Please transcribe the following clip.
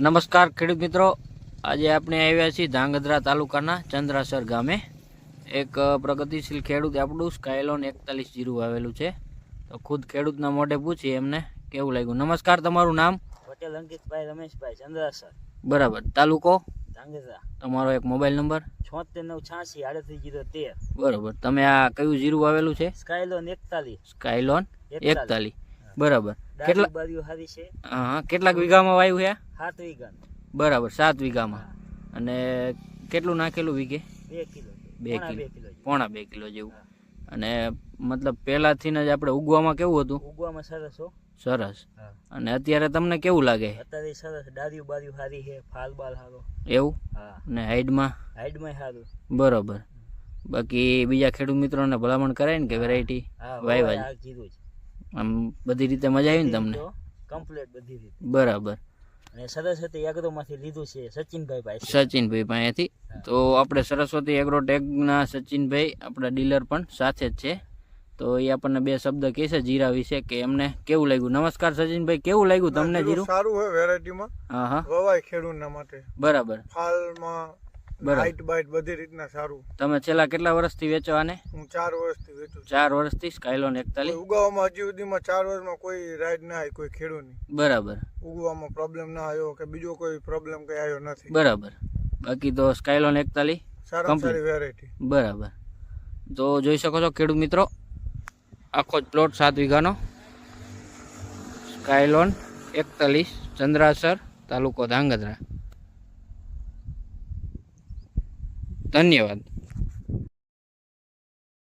નમસ્કાર ખેડૂત મિત્રો. આજે આપણે આવ્યા છીએ ધાંગધ્રા તાલુકાના ચંદ્રાસર ગામે. એક પ્રગતિશીલ ખેડૂત આપણું સ્કાયલોન એકતાલીસ જીરું આવેલું છે. તો ખુદ ખેડૂતના મોઢે પૂછીએ એમને કેવું લાગ્યું. નમસ્કાર તમારું નામ? પટેલ અંકિતભાઈ રમેશભાઈ ચંદ્રાસર. બરાબર. તાલુકો? ધાંગધ્રા. તમારો એક મોબાઈલ નંબર? છોતેર નવ છ્યાસી આડત્રીસ જીરો તેર. બરાબર. તમે આ કયું જીરું આવેલું છે? સ્કાયલોન એકતાલીસ. સ્કાયલોન એકતાલીસ. બરાબર. કેટલા બાજુ હારી છે. હા હા. કેટલાક વીઘામાં વાયુ છે? સાત વીઘા બરાબર સાત વીઘામાં. અને કેટલું નાખેલું વીઘે? બે કિલો બે પોણા કિલો. બે કિલો જેવું. પોણા બે કિલો જેવું. અને મતલબ પહેલાથી જ આપણે ઉગવામાં કેવું હતું? ઉગવામાં સરસ હો. સરસ. અને અત્યારે તમને કેવું લાગે? અત્યારે સરસ. ડાળીઓ બાજુ સારી છે. ફાલ બાલ હારો. એવું? હા. અને હાઈડમાં હાઈડમાં સારું બરોબર. બાકી બીજા ખેડૂત મિત્રોને ભલામણ કરાય ને કે વેરાયટી વાય જીરું જ. આમ બધી રીતે મજા આવી ને તમને? કમ્પ્લીટ બધી રીતે. બરાબર. અને સરસ્વતી એગ્રોમાંથી લીધું છે સચિનભાઈ પાસે. સચિનભાઈ પાસેથી. તો આપણે સરસ્વતી એગ્રોટેકના સચિનભાઈ આપણા ડીલર પણ સાથે જ છે. તો એ આપણને બે શબ્દ કહેશે જીરા વિશે કે એમને કેવું લાગ્યું? નમસ્કાર સચિનભાઈ કેવું લાગ્યું તમને જીરું? સારું હોય વેરાયટીમાં હા હા. વવાય ખેડૂતના માટે. બરાબર. ફાલમાં. હાઈટ બાઈટ બધી રીતના સારું. તમે છેલ્લા કેટલા વર્ષથી વેચો આને? હું ચાર વર્ષથી વેચું ચાર વર્ષથી સ્કાયલોન એકતાલીસ? ઉગાવામાં હજી સુધીમાં ચાર વર્ષમાં કોઈ રાઈડ ના આવી કોઈ ખેડૂતની. બરાબર. ઉગવામાં પ્રોબ્લેમ ના આવ્યો કે બીજો કોઈ પ્રોબ્લેમ કઈ આવ્યો નથી. બરાબર. બાકી તો સ્કાયલોન એકતાલીસ. સારી વેરાયટી બરાબર. તો જોઈ શકો છો ખેડૂત મિત્રો આખો જ પ્લોટ સાત વીઘાનો. સ્કાયલોન એકતાલીસ ચંદ્રાસર તાલુકો ધાંગધ્રા. ધન્યવાદ.